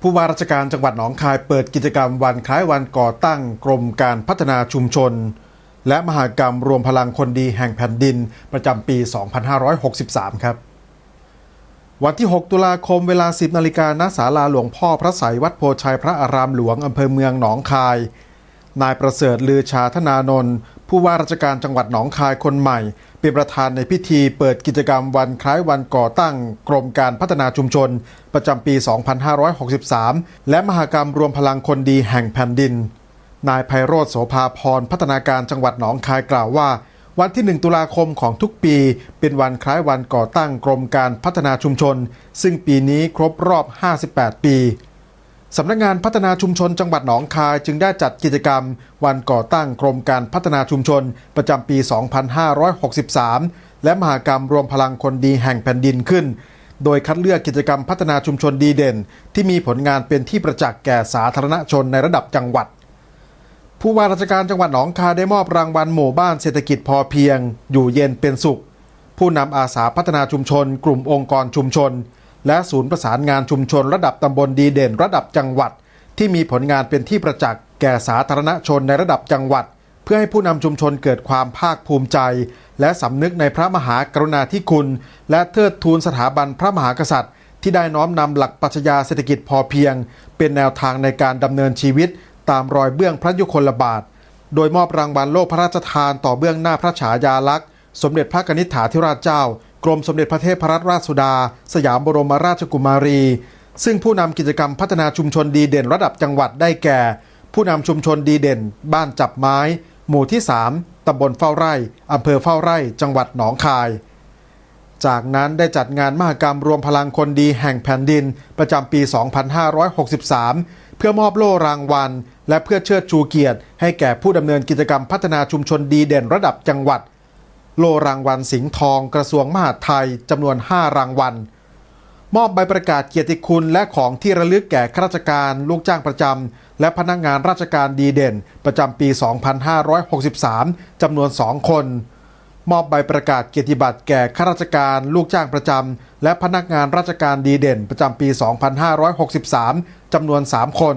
ผู้ว่าราชการจังหวัดหนองคายเปิดกิจกรรมวันคล้ายวันก่อตั้งกรมการพัฒนาชุมชน และมหากรรมรวมพลังคนดีแห่งแผ่นดินประจำปี 2563 ครับ วันที่ 6 ตุลาคมเวลา 10 นาฬิกาณศาลาหลวงพ่อพระไสยวัดโพชัยพระอารามหลวงอำเภอเมืองหนองคาย นายประเสริฐลือชาธนานนท์ ผู้ว่าราชการจังหวัดหนองคายคนใหม่ เป็นประธานในพิธีเปิดกิจกรรมวันคล้ายวันก่อตั้งกรมการพัฒนาชุมชน ประจำปี 2563 และมหากรรมรวมพลังคนดีแห่งแผ่นดิน นายไพโรธโสภาพรพัฒนาการจังหวัดหนองคายกล่าวว่า วันที่ 1 ตุลาคมของทุกปี เป็นวันคล้ายวันก่อตั้งกรมการพัฒนาชุมชน ซึ่งปีนี้ครบรอบ 58 ปี สำนักงานพัฒนาชุมชนจังหวัดหนองคายจึงได้จัดกิจกรรม วันก่อตั้งกรมการพัฒนาชุมชนประจำปี 2563 และมหากรรมรวมพลังคนดีแห่งแผ่นดินขึ้น โดยคัดเลือกกิจกรรมพัฒนาชุมชนดีเด่น ที่มีผลงานเป็นที่ประจักษ์แก่สาธารณชนในระดับจังหวัด ผู้ว่าราชการจังหวัดหนองคายได้มอบรางวัลหมู่บ้านเศรษฐกิจพอเพียง อยู่เย็นเป็นสุข ผู้นำอาสาพัฒนาชุมชน กลุ่มองค์กรชุมชน และศูนย์ประสานงานชุมชนระดับตำบลดีเด่นระดับจังหวัด ที่มีผลงานเป็นที่ประจักษ์แก่สาธารณชนในระดับจังหวัด เพื่อให้ผู้นำชุมชนเกิดความภาคภูมิใจ และสำนึกในพระมหากรุณาธิคุณ และเทิดทูนสถาบันพระมหากษัตริย์ ที่ได้น้อมนำหลักปรัชญาเศรษฐกิจพอเพียง เป็นแนวทางในการดำเนินชีวิต ตามรอยเบื้องพระยุคลบาท โดยมอบรางวัลโลกพระราชทานต่อเบื้องหน้าพระฉายาลักษณ์ สมเด็จพระกนิษฐาธิราชเจ้า กรมสมเด็จพระเทพรัตนราชสุดา สยามบรมราชกุมารี ซึ่งผู้นำกิจกรรมพัฒนาชุมชนดีเด่นระดับจังหวัดได้แก่ ผู้นำชุมชนดีเด่น บ้านจับไม้ หมู่ที่ 3ตำบลเฝ้าไร่อำเภอเฝ้าไร่ จังหวัดหนองคาย จากนั้นได้จัดงานมหกรรมรวมพลังคนดีแห่งแผ่นดินประจำปี 2563 เพื่อมอบโล่รางวัล และเพื่อเชิดชูเกียรติ ให้แก่ผู้ดำเนินกิจกรรมพัฒนาชุมชนดีเด่นระดับจังหวัด โลรางวัลสิงห์ทองกระทรวงมหาดไทยจำนวน 5 รางวัล มอบใบประกาศเกียรติคุณและของที่ระลึกแก่ข้าราชการลูกจ้างประจำและพนักงานราชการดีเด่น ประจำปี 2563 จำนวน 2 คน มอบใบประกาศเกียรติบัตรแก่ข้าราชการลูกจ้างประจำและพนักงานราชการดีเด่น ประจำปี 2563 จำนวน 3 คน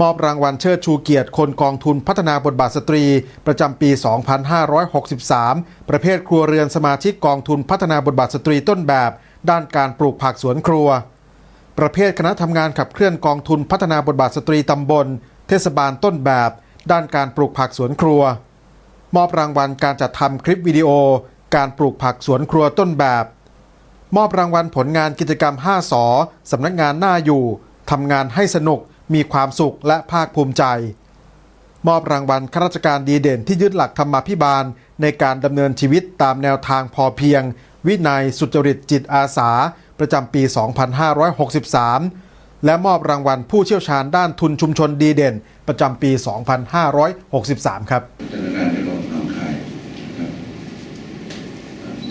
มอบรางวัลเชิดชูเกียรติคนกองทุนพัฒนาบทบาทสตรี ประจำปี 2563 ประเภทครัวเรือนสมาชิกกองทุนพัฒนาบทบาทสตรีต้นแบบ ด้านการปลูกผักสวนครัว ประเภทคณะทำงานขับเคลื่อนกองทุนพัฒนาบทบาทสตรีตำบล เทศบาลต้นแบบ ด้านการปลูกผักสวนครัว มอบรางวัลการจัดทำคลิปวิดีโอ การปลูกผักสวนครัวต้นแบบ มอบรางวัลผลงานกิจกรรม 5สอสำนักงานหน้าอยู่ทำงานให้สนุก มีความสุขและภาคภูมิใจ มอบรางวัลข้าราชการดีเด่นที่ยึดหลักธรรมาภิบาล ในการดำเนินชีวิตตามแนวทางพอเพียง วินัยสุจริตจิตอาสา ประจำปี 2563 และมอบรางวัลผู้เชี่ยวชาญด้านทุนชุมชนดีเด่น ประจำปี 2563 ครับพัฒนาการในกองทัพคายครับ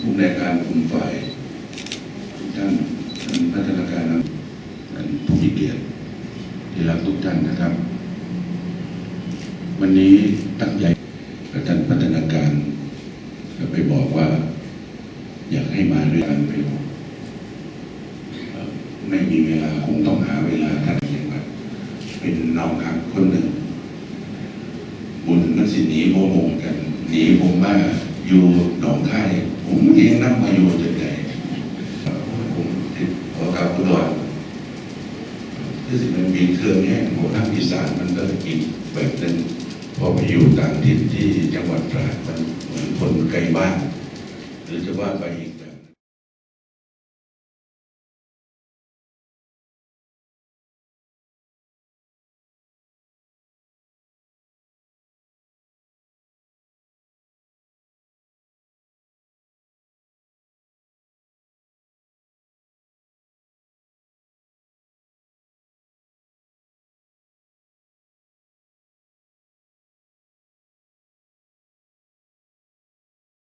ผู้ในการกลุ่มฝ่ายทุกท่านท่านพัฒนาการนะท่านผู้มีเกียรติ ที่รักทุกท่านนะครับ วันนี้ตั้งใจกับท่านพัฒนาการก็ไปบอกว่า อยากให้มาด้วยกันไปไม่มีเวลาคงต้องหาเวลาท่านเองครับเป็นน้องครับคนหนึ่ง บุญมันสิหนีโมโมกันหนีผมมาอยู่หนองคายผมเองนั่งมาอยู่จังไงผมติดขอกลับอุดร คือสิมันมีเครื่องแห้งของทางอีสานมันก็กินแบบนั้นพอไปอยู่ต่างถิ่นที่จังหวัดตราดมันเหมือนคนไกลบ้านหรือจะว่าไปอีก